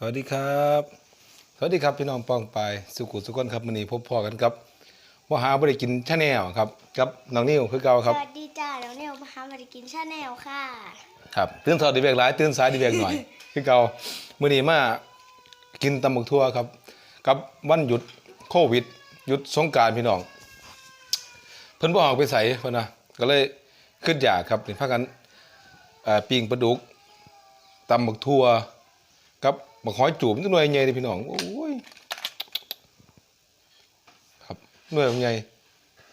สวัสดีครับ สวัสดีครับพี่น้องปองปายสุขุสุขคนครับวันนี้พบพ่อกันครับว่าหาบริกินชาแนลครับกับน้องนิวคือเก่าครับสวัสดีจ้าน้องเนวมาหามาได้กินชาแนลค่ะครับตื่นสอดดีเบกหลายตื่นสายดีเบกหน่อย คือเก่ามื้อนี้มากินตำบักทั่วครับ กับวันหยุดโควิดหยุดสงกรารพี่น้อง เพิ่นบ่ออกไปใส่เพิ่นนะก็เลยขึ้นอยากครับนี่พากันเอ่อปิ้งปลาดุกตำบักทั่วกับ บักหอยจูบจักหน่วยใหญ่เลยพี่น้องโอ้ยครับหน่วยใหญ่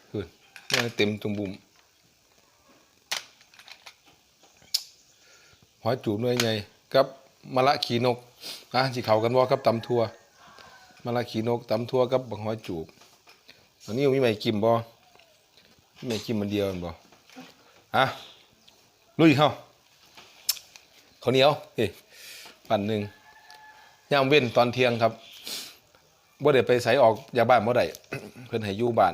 คือหน่วยเต็มตุ่มบุ่มหอยจูบหน่วยใหญ่กับมะละขีนกอะสิเขากันบ่กับตำทัวมะละขีนกตำทัวกับบักหอยจูบตอนนี้มีไม้กิมบ่ไม่กินมันเดียวนบ่ฮะลุยเข้าข้าวเหนียวเฮ้ยปั่นหนึ่ง ย่ามเว้นตอนเที่ยงครับบ่ได้ไปใส่ออกยาบ้านบ่ได้เพิ่นให้อยู่บ้าน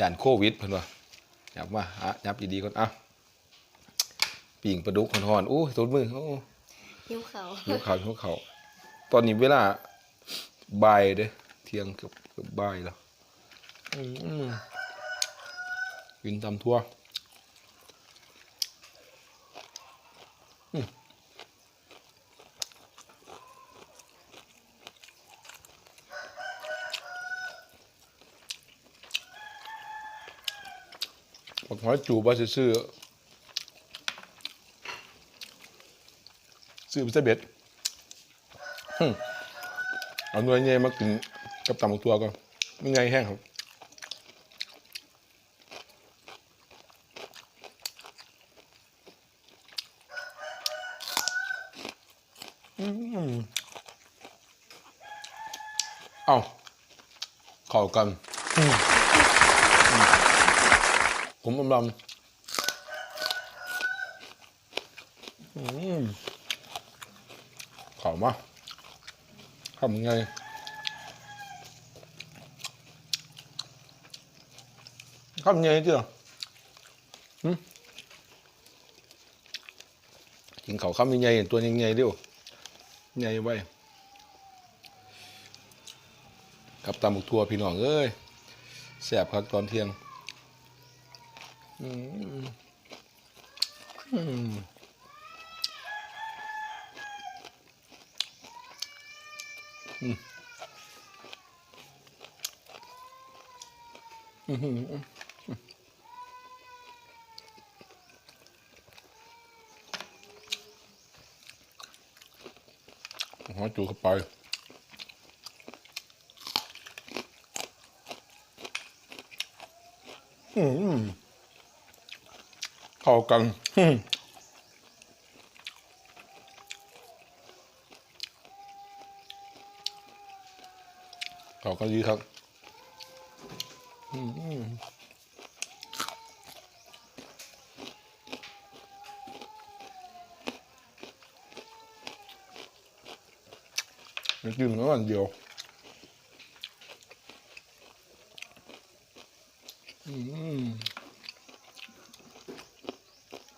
ย่านโควิดเพิ่นว่าอยากมาหายับดีๆก่อนอะปิ่งปลาดุกห่อนๆอู้ยตัวมือโอ้หิวเขาหิวข้าวหิวข้าวตอนนี้เวลาบ่ายเด้เที่ยงเกือบเกือบบ่ายแล้วอืมกินตำทั่ว หอยจูบว่าสิซื้อซื้อไปซะเบ็ดเอาหน่วยเงี้ยมากินกับตำบักทั่วก็ไม่ไงแห้งครับเอาเข้ากันอืม ผมอำลำอืมเข้ามาทำไงทำไงเจ้าหืมกินเขาวข้ามยังไงตัวยังไงเดียวไงไว้กับตำบุกทัวพี่น้องเอ้ยแสบครับตอนเที่ยง อืมอืมอืมอืมอืมอืมหัวจูเข้าไปอืม เข้ากันอืมเข้ากันดีครับอืมไม่กิน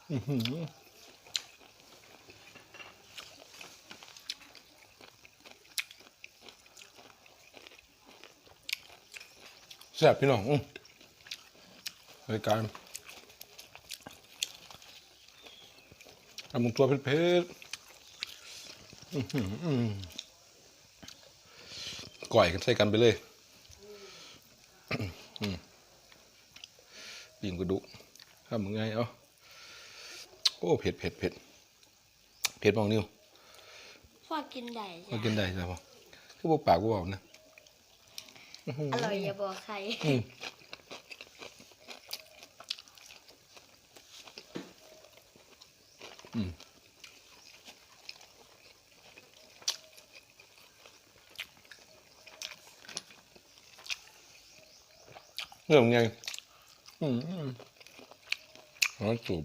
แซ่บพี่น้องรายการทำมุงตัวเผ็ดๆอื้อหืออื้อก่อยกันใส่กันไปเลยปิ่งกระดูกทำมึงไงเอ้า โอ้เผ็ดเผ็ดเผ็ดเผ็ดมองนิ้วพ่อกินได้มาจ้ะกินได้ใช่ปะคือบอกปากกูบอกนะอร่อยอย่าบอกใครอืมอืมเรื่องไงอืมอืมอ๋อจูบ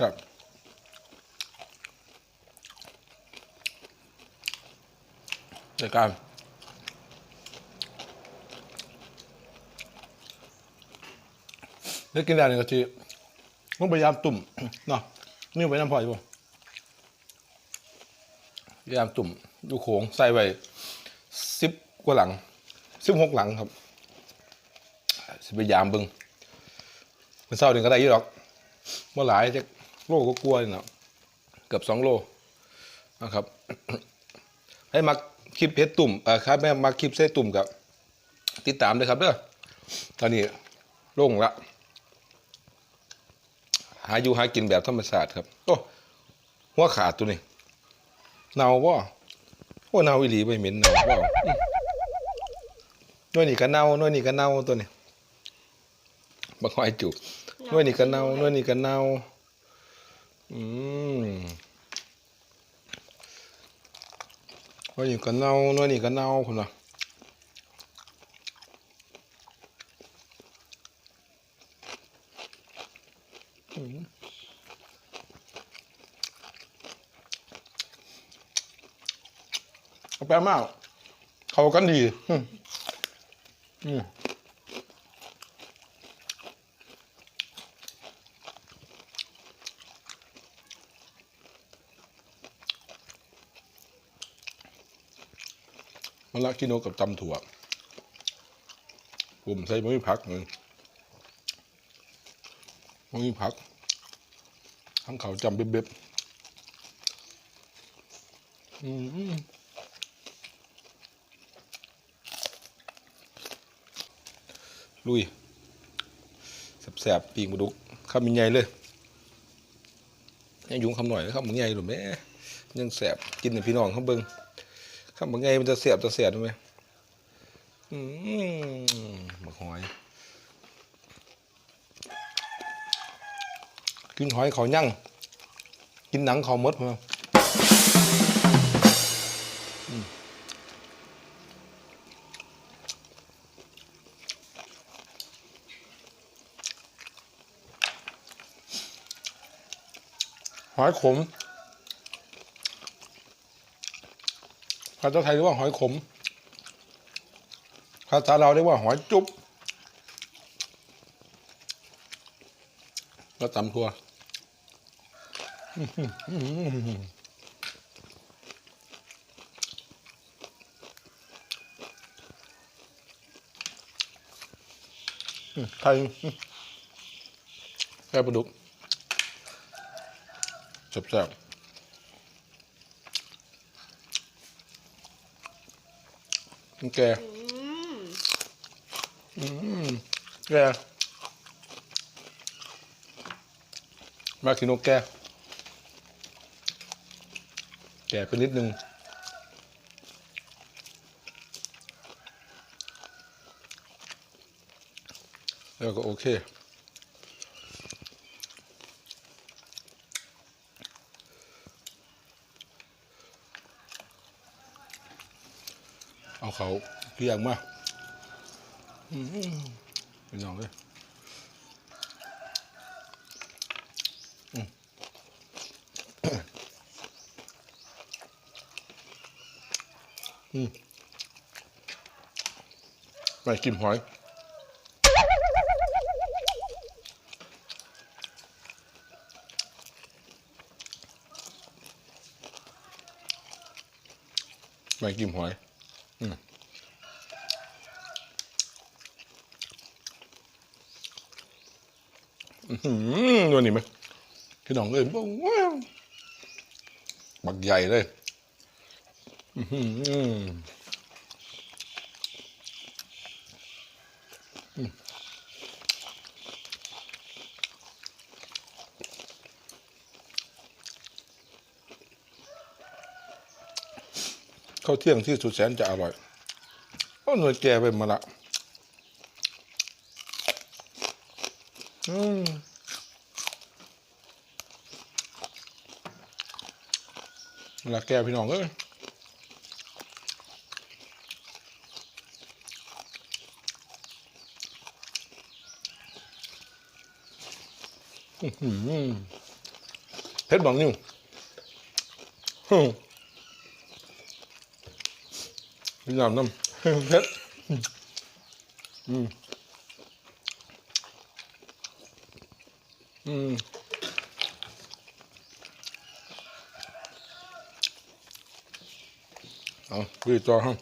ครับเดี๋ยวกันเด็กกินได้หนึ่งนาทีต้องพยายามตุ่มเนาะนี่ไปน้ำพอยบ่พยายามตุ่มดูโขงใส่ไว้สิบกว่าหลังสิบหกหลังครับสิบพยายามบึงมันเศร้าหนึ่งก็ได้ยี่หรอกเมื่อหลายจะ โลก็กลัวนี่เนาะเกือบสองโลนะครับ ให้มักคลิปเพชรตุ่มเอ่อครับแม่มักคลิปเส้ตุ่มกับติดตามด้วยครับเด้อตอนนี้โล่งละหาอยู่หากินแบบธรรมชาติครับโอ้หัวขาดตัวนี้เนาบ่าโอ้เนาอีหลีไปเหม็นเนาบ่อืมหน่วยนี่ก็เน่าน่วยนี่ก็เน่าตัวนี้บักหอยจุกน่วยนี่ก็เน่าน่วยนี่ก็เน่า อืมหน่วยนี่ก็เน่าน่วยนี่ก็เน่าคน่ะเอาแปลมาก เขากันดี อืม มะละกิโนกับตำถั่วผมใส่ไม่พักเลยไม่มีพักทั้งเขาจำเบ็บเบ็บอืมลุยแสบๆปีกมาดุกข้ามใหญ่เลยยังยุงคำหน่อยนะครับมึงใหญ่หรือแม่ยังแสบกินในพี่น้องเขาเบิ้ง ข้ามมึงใหญ่มันจะแสบจะแสบไหมอืมบักหอย กินหอยเขายั่งกินหนังเขามดมาอืมหอยขม ภาษาไทยเรียกว่าหอยขม ภาษาเราเรียกว่าหอยจุ๊บแล้วตำทัวไทยแค่ปลาดุกแซ่บๆ มันแกอืมอืมแกมากินนกแกแกไปนิดนึงแล้วก็โอเค เอาเขาเพียงมาเป็นน้องเลยอืมไม่กินหอยไม่กินหอย อื้อหือดูนี่ไหมพี่น้องเลยบอกว้าวบักใหญ่เลยข้าวเที่ยงที่สุดแสนจะอร่อยก็หน่วยแก่ไปมาละ อืมเวลาแก่พี่น้องเอ้ยเพชรบางนิ้วฮึ่มกินน้ำน้ำเผ็ดอืมอืม เอาดีจอห้อง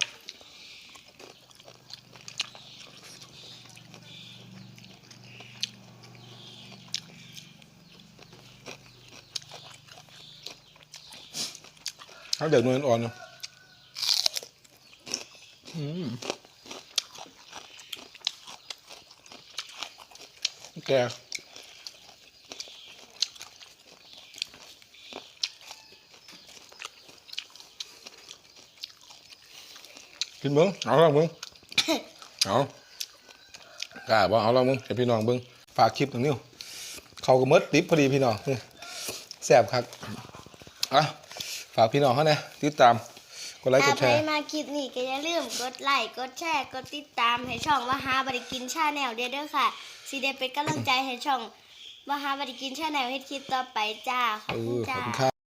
เอา เดี๋ยวนุ่นอ่อนเนาะอืมแกกินมึงเอาละมึงเอากล้าบ่เอาละมึงให้พี่น้องเบิ่งฝากคลิปตรงนี้เขาก็หมดติบพอดีพี่น้องแซ่บครับอะฝากพี่น้องเขาเนี่ยติดตามกดไลค์กถ้าดใคแชรร์มาคลิปนี้ก็อย่าลืมกดไลค์กดแชร์กดติดตามให้ช่องมหาบริกินชาแนลเด้อเด้อค่ะสิได้เป็นกำลังใจให้ช่องมหาบริกินชาแนลเฮ็ดคลิปต่อไปจ้าขอบเอคุณอขอจ้าบคุณครับ